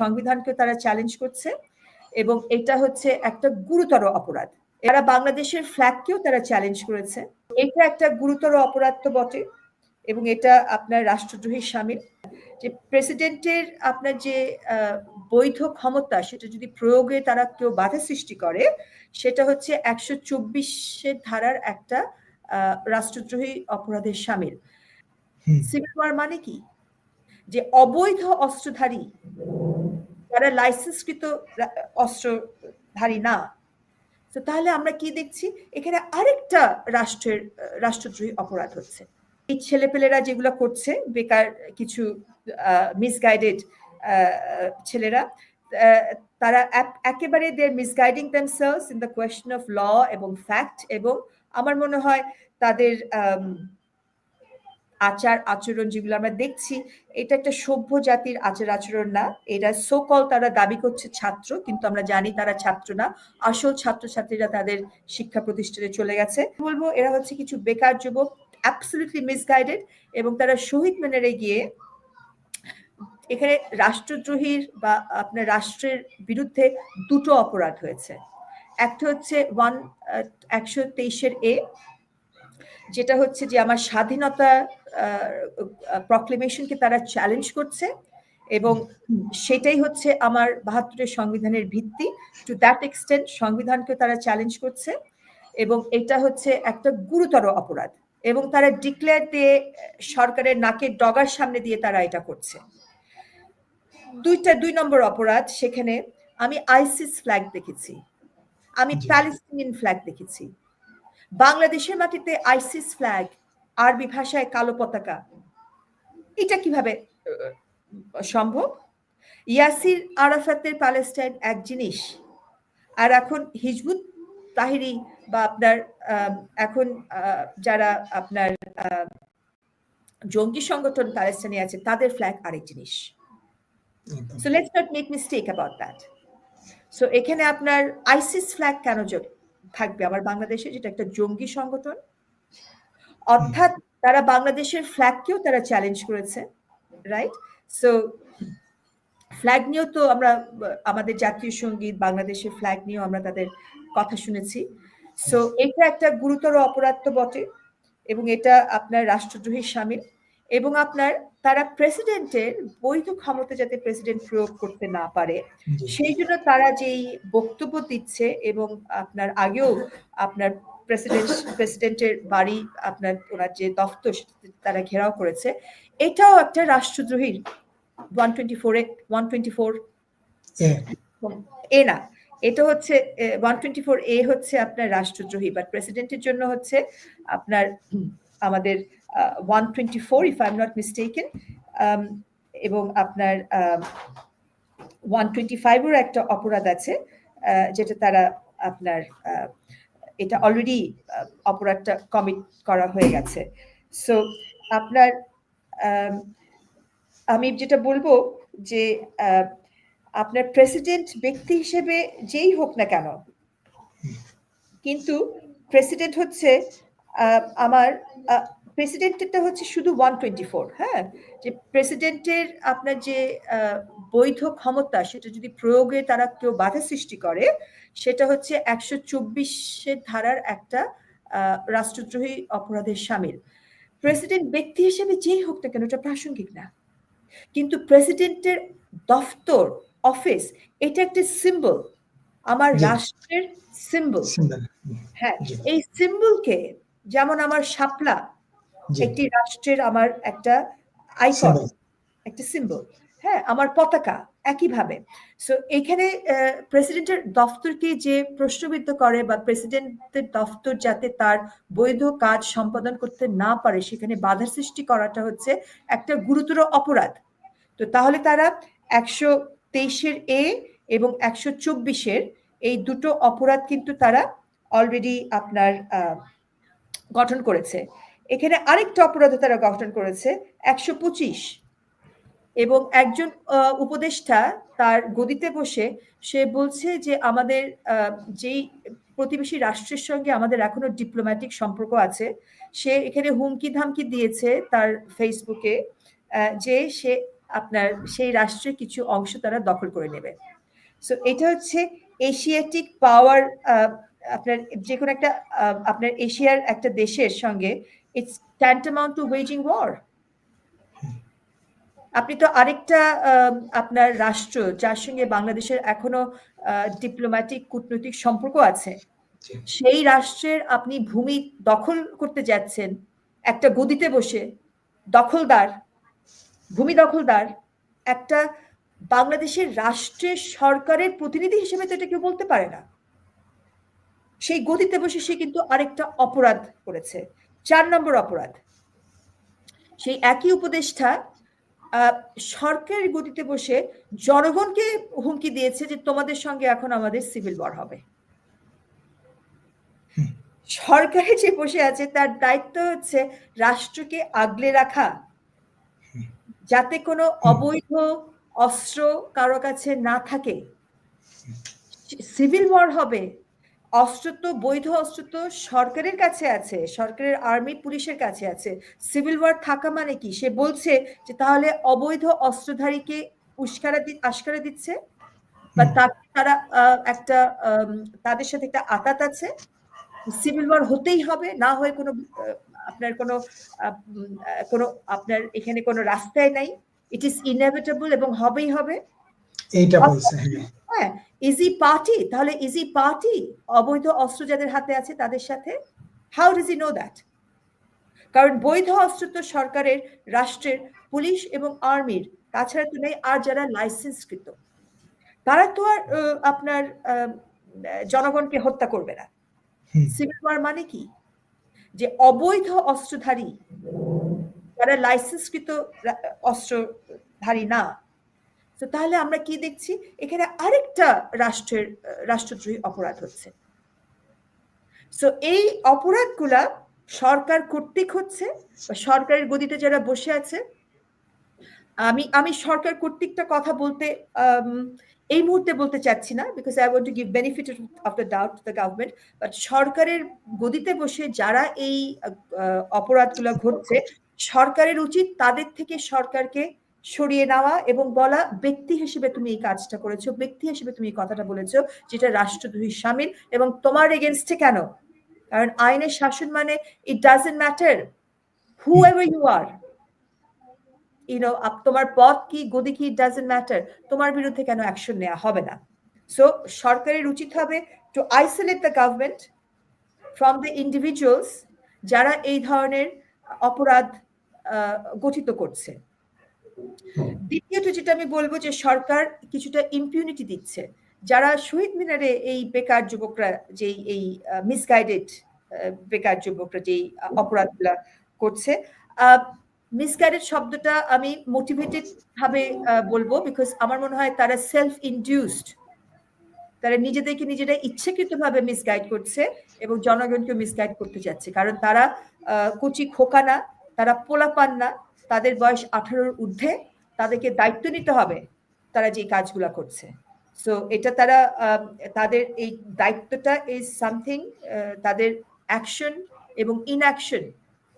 সংবিধানকে তারা চ্যালেঞ্জ করছে এবং এটা হচ্ছে একটা গুরুতর অপরাধ। এরা বাংলাদেশের ফ্ল্যাগকেও তারা চ্যালেঞ্জ করেছে। এটা একটা গুরুতর অপরাধ তো বটে এবং এটা আপনার রাষ্ট্রদ্রোহী সামিল। যে প্রেসিডেন্টের আপনার যে বৈধ ক্ষমতা সেটা যদি প্রয়োগে তারা কেউ বাধা সৃষ্টি করে সেটা হচ্ছে একশো চব্বিশের ধারার একটা রাষ্ট্রদ্রোহী অপরাধের সামিল। সিভিল ওয়ার মানে কি? যে অবৈধ অস্ত্রধারী যারা লাইসেন্সকৃত অস্ত্রধারী না, তো তাহলে আমরা কি দেখছি? এখানে আরেকটা রাষ্ট্রের, রাষ্ট্রদ্রোহী অপরাধ হচ্ছে। এই ছেলেপেলেরা যেগুলো করছে, বেকার কিছু মিসগাইডেড ছেলেরা তারা একেবারে their misguiding themselves in the question of law এবং ফ্যাক্ট এবং আমার মনে হয় তাদের আচার আচরণ যেগুলো আমরা দেখছি, এটা একটা সভ্য জাতির আচার আচরণ না। এটা সোকল তারা দাবি করছে ছাত্র, কিন্তু আমরা জানি তারা ছাত্র না। আসল ছাত্রছাত্রীরা তাদের শিক্ষা প্রতিষ্ঠানে চলে গেছে। বলব, এরা হচ্ছে কিছু বেকার যুবক অ্যাবসলিউটলি মিসগাইডেড এবং তারা শহীদ মিনারে গিয়ে এখানে রাষ্ট্রদ্রোহীর বা আপনার রাষ্ট্রের বিরুদ্ধে দুটো অপরাধ হয়েছে। একটা হচ্ছে ওয়ান একশো তেইশের এ যেটা হচ্ছে যে আমার স্বাধীনতা প্রক্লেমেশনকে তারা চ্যালেঞ্জ করছে এবং সেটাই হচ্ছে আমার বাহাত্তরের সংবিধানের ভিত্তি। টু দ্যাট এক্সটেন্ট সংবিধানকে তারা চ্যালেঞ্জ করছে এবং এটা হচ্ছে একটা গুরুতর অপরাধ এবং তারা ডিক্লেয়ার দিয়ে সরকারের নাকের ডগার সামনে দিয়ে তারা এটা করছে। দুইটা দুই নম্বর অপরাধ সেখানে আমি আইসিস ফ্ল্যাগ দেখেছি। আমি প্যালেস্টিনিয়ান ফ্ল্যাগ দেখেছি। বাংলাদেশের মাটিতে আইসিস ফ্ল্যাগ আরবি ভাষায় কালো পতাকা। এটা কীভাবে সম্ভব? ইয়াসির আরাফাতের প্যালেস্টাইন এক জিনিস। আর এখন হিজবুত তাহিরি বা আপনার এখন যারা আপনার জঙ্গি সংগঠন প্যালেস্টাইনে আছে তাদের ফ্ল্যাগ আরেক জিনিস। So let's not make mistake about that so এখানে আপনার আইসিস ফ্ল্যাগ কেন থাকবে। আমার বাংলাদেশে যেটা একটা জঙ্গি সংগঠন, অর্থাৎ তারা বাংলাদেশের ফ্ল্যাগকেও তারা চ্যালেঞ্জ করেছে রাইট সো ফ্ল্যাগ নিয়েও তো আমরা, আমাদের জাতীয় সংগীত, বাংলাদেশের ফ্ল্যাগ নিয়েও আমরা তাদের কথা শুনেছি। সো এটা একটা গুরুতর অপরাধ তো বটে এবং এটা আপনার রাষ্ট্রদ্রোহীর সামিল। এবং আপনার তারা প্রেসিডেন্টের বৈধ ক্ষমতা যাতে প্রেসিডেন্ট প্রয়োগ করতে না পারে সেই জন্য তারা যেই বক্তব্য দিচ্ছে এবং আপনার আগেও আপনার প্রেসিডেন্ট প্রেসিডেন্টের বাড়ি আপনার ওনার যে দফতর তারা ঘেরাও করেছে এটাও একটা রাষ্ট্রদ্রোহীর ওয়ান টোয়েন্টি ফোরে ওয়ান টোয়েন্টি ফোর এ। না এটা হচ্ছে ওয়ান টোয়েন্টি ফোর এ হচ্ছে আপনার রাষ্ট্রদ্রোহী বাট প্রেসিডেন্টের জন্য হচ্ছে আপনার আমাদের one twenty four if I am not mistaken এবং আপনার ওয়ান টোয়েন্টি ফাইভের একটা অপরাধ আছে যেটা তারা আপনার এটা অলরেডি অপরাধটা কমিট করা হয়ে গেছে। সো আপনার আমি যেটা বলব যে আপনার প্রেসিডেন্ট ব্যক্তি হিসেবে যেই হোক না কেন, কিন্তু প্রেসিডেন্ট হচ্ছে আমার প্রেসিডেন্টেরটা হচ্ছে শুধু ওয়ান টোয়েন্টি ফোর হ্যাঁ? যে প্রেসিডেন্টের আপনার যে বৈধ ক্ষমতা সেটা যদি প্রয়োগে তারা কেউ বাধা সৃষ্টি করে সেটা হচ্ছে একশো চব্বিশের ধারার একটা রাষ্ট্রদ্রোহী অপরাধের সামিল। প্রেসিডেন্ট ব্যক্তি হিসেবে যেই হোক না কেন এটা প্রাসঙ্গিক না। কিন্তু প্রেসিডেন্টের দফতর অফিস এটা একটা সিম্বল আমার রাষ্ট্রের সিম্বল হ্যাঁ এই সিম্বলকে যেমন আমার শাপলা একটি রাষ্ট্রের আমার একটা আইকন একটা সিম্বল হ্যাঁ আমার পতাকা একইভাবে। সো এখানে প্রেসিডেন্টের দফতরকে যে প্রশ্নবিদ্ধ করে বা প্রেসিডেন্টের দফতর যাতে তার বৈধ কাজ সম্পাদন করতে না পারে সেখানে বাধা সৃষ্টি করাটা হচ্ছে একটা গুরুতর অপরাধ। তো তাহলে তারা একশো তেইশের এ এবং একশো চব্বিশের এই দুটো অপরাধ কিন্তু তারা অলরেডি আপনার গঠন করেছে। এখানে আরেকটা অপরাধ তারা গঠন করেছে, একশো পঁচিশ। এবং একজন উপদেষ্টা তার গদিতে বসে সে বলছে যে আমাদের যেই প্রতিবেশী রাষ্ট্রের সঙ্গে আমাদের এখনও ডিপ্লোম্যাটিক সম্পর্ক আছে, সে এখানে হুমকি ধামকি দিয়েছে তার ফেসবুকে যে সে আপনার সেই রাষ্ট্রের কিছু অংশ তারা দখল করে নেবে। সো এটা হচ্ছে এশিয়াটিক পাওয়ার আপনার যে কোনো একটা আপনার এশিয়ার একটা দেশের সঙ্গে it's tantamount to waging war আপনি তো আরেকটা আপনার রাষ্ট্র যার সঙ্গে বাংলাদেশের এখনও ডিপ্লোম্যাটিক কূটনৈতিক সম্পর্ক আছে সেই রাষ্ট্রের আপনি ভূমি দখল করতে যাচ্ছেন একটা গদিতে বসে দখলদার ভূমি দখলদার একটা বাংলাদেশের রাষ্ট্রের সরকারের প্রতিনিধি হিসেবে তো এটা কেউ বলতে পারে না। সেই গদিতে বসে সে কিন্তু আরেকটা অপরাধ করেছে। চার নম্বর অপরাধ। সেই একই উপদেষ্টা সরকারের গতিতে বসে জনগণকে হুমকি দিয়েছে যে তোমাদের সঙ্গে এখন আমাদের সিভিল ওয়ার হবে। সরকারে যে বসে আছে তার দায়িত্ব হচ্ছে রাষ্ট্রকে আগলে রাখা। যাতে কোনো অবৈধ অস্ত্র কারও কাছে না থাকে। সিভিল ওয়ার হবে। অস্ত্র তো বৈধ অস্ত্র তো সরকারের কাছে আছে সরকারের আর্মি পুলিশের কাছে আছে। সিভিল ওয়ার থাকা মানে কি? সে বলছে যে তাহলে অবৈধ অস্ত্রধারীকে উস্কারা দি- আস্কারা দিচ্ছে? বা তারা একটা তাদের সাথে একটা আতাত আছে? সিভিল ওয়ার হতেই হবে না হয় কোনো আপনার কোনো কোনো আপনার এখানে কোনো রাস্তায় নাই। ইট ইজ ইনএভিটেবল এবং হবেই হবে। এইটা বলছে হ্যাঁ ইজি পার্টি তাহলে ইজি পার্টি অবৈধ অস্ত্র যাদের হাতে আছে তাদের সাথে? How does he know that কারণ বৈধ অস্ত্র তো সরকারের রাষ্ট্রের পুলিশ এবং আর্মির তাছাড়া তো নেই আর যারা লাইসেন্সকৃত তারা তো আর আপনার জনগণকে হত্যা করবে না। সিভিল ওয়ার মানে কি? যে অবৈধ অস্ত্রধারী যারা লাইসেন্সকৃত অস্ত্রধারী না তো তাহলে আমরা কি দেখছি? এখানে আরেকটা রাষ্ট্রের রাষ্ট্রদ্রোহী অপরাধ হচ্ছে। সো এই অপরাধগুলা সরকার কর্তৃক হচ্ছে বা সরকারের গদিতে যারা বসে আছে, আমি আমি সরকার কর্তৃকটা কথা বলতে এই মুহূর্তে বলতে চাচ্ছি না because I want to give benefit of the doubt the government but সরকারের গদিতে বসে যারা এই অপরাধগুলো ঘটছে, সরকারের উচিত তাদের থেকে সরকারকে সরিয়ে নেওয়া এবং বলা, ব্যক্তি হিসেবে তুমি এই কাজটা করেছ, ব্যক্তি হিসেবে তুমি এই কথাটা বলেছ, যেটা রাষ্ট্রদ্রোহী সামিল এবং তোমার এগেনস্টে কেন? কারণ আইনের শাসন মানে it doesn't matter whoever you are you know তোমার পথ কি গদি কি ইট ডাজেন্ট ম্যাটার তোমার বিরুদ্ধে কেন অ্যাকশন নেওয়া হবে না? সো সরকারের উচিত হবে to isolate the government from the individuals যারা এই ধরনের অপরাধ গঠিত করছে। দ্বিতীয়ত যেটা আমি বলব যে সরকার কিছুটা ইম্পিউনিটি দিচ্ছে। যারা শহীদ মিনারে এই বেকার যুবকরা, যেই এই মিসগাইডেড বেকার যুবকরা যেই অপরাধগুলা করছে মিসগাইডেড শব্দটা আমি মোটিভেটেড ভাবে বলব বিকজ আমার মনে হয় তারা সেলফ ইনডিউসড তারা নিজেদেরকে নিজেরা ইচ্ছাকৃত ইচ্ছাকৃতভাবে মিসগাইড করছে এবং জনগণকে মিসগাইড করতে যাচ্ছে। কারণ তারা কচি খোকা না, তারা পোলাপান না তাদের বয়স আঠারোর ঊর্ধ্বে তাদেরকে দায়িত্ব নিতে হবে তারা যে কাজগুলো করছে। সো এটা তারা তাদের এই দায়িত্বটা ইজ সামথিং তাদের অ্যাকশন এবং ইনঅ্যাকশন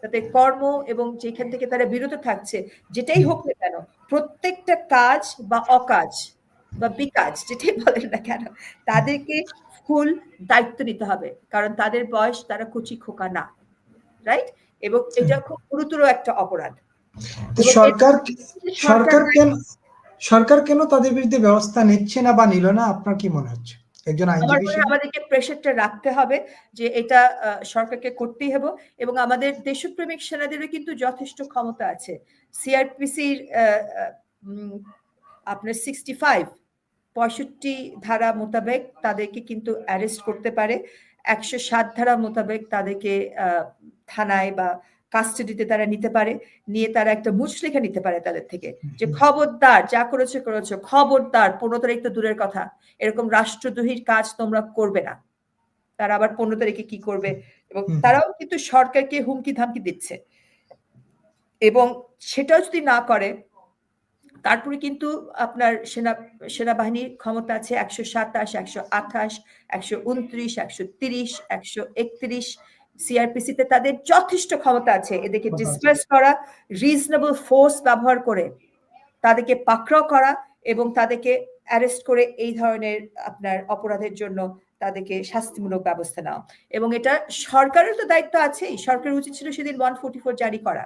তাদের কর্ম এবং যেখান থেকে তারা বিরত থাকছে যেটাই হোক না কেন প্রত্যেকটা কাজ বা অকাজ বা বিকাজ যেটাই বলেন না কেন তাদেরকে ফুল দায়িত্ব নিতে হবে। কারণ তাদের বয়স তারা কুচি খোকা না রাইট এবং এটা খুব গুরুতর একটা অপরাধ। সরকার সরকার কেন সরকার কেন তাদের বিরুদ্ধে ব্যবস্থা নিচ্ছে না বা নিল না? আপনার কি মনে হচ্ছে? একজন আইনজীবী আমাদেরকে প্রেশারটা রাখতে হবে যে এটা সরকারকে করতেই হবে এবং আমাদের দেশপ্রেমিক সেনাদেরও কিন্তু যথেষ্ট ক্ষমতা আছে। সিআরপিসির আপনার সিক্সটি ফাইভ পঁয়ষট্টি ধারা মোতাবেক তাদেরকে কিন্তু অ্যারেস্ট করতে পারে। একশো সাত ধারা মোতাবেক তাদেরকে আহ, থানায় বা কাস্টাডিতে তারা নিতে পারে নিয়ে তারা একটা মুচলেখা নিতে পারে তাদের থেকে যে খবরদার যা করেছ করেছ খবরদার পনেরো তারিখ তো দূরের কথা এরকম রাষ্ট্রদ্রোহীর কাজ তোমরা করবে না। তারা আবার পনেরো তারিখে কি করবে? এবং তারাও কিন্তু সরকারকে হুমকি ধামকি দিচ্ছে। এবং সেটাও যদি না করে তারপরে কিন্তু আপনার সেনা সেনাবাহিনীর ক্ষমতা আছে একশো সাতাশ একশো আঠাশ একশো উনত্রিশ একশো তিরিশ একশো একত্রিশ সিআরপিসিতে তাদের যথেষ্ট ক্ষমতা আছে এদেরকে ডিসপ্লেস করা রিজনেবল ফোর্স ব্যবহার করে তাদেরকে পাকড়াও করা এবং তাদেরকে অ্যারেস্ট করে এই ধরনের আপনার অপরাধের জন্য তাদেরকে শাস্তিমূলক ব্যবস্থা নেওয়া। এবং এটা সরকারের তো দায়িত্ব আছেই সরকারের উচিত ছিল সেদিন ওয়ান ফোর্টি ফোর জারি করা।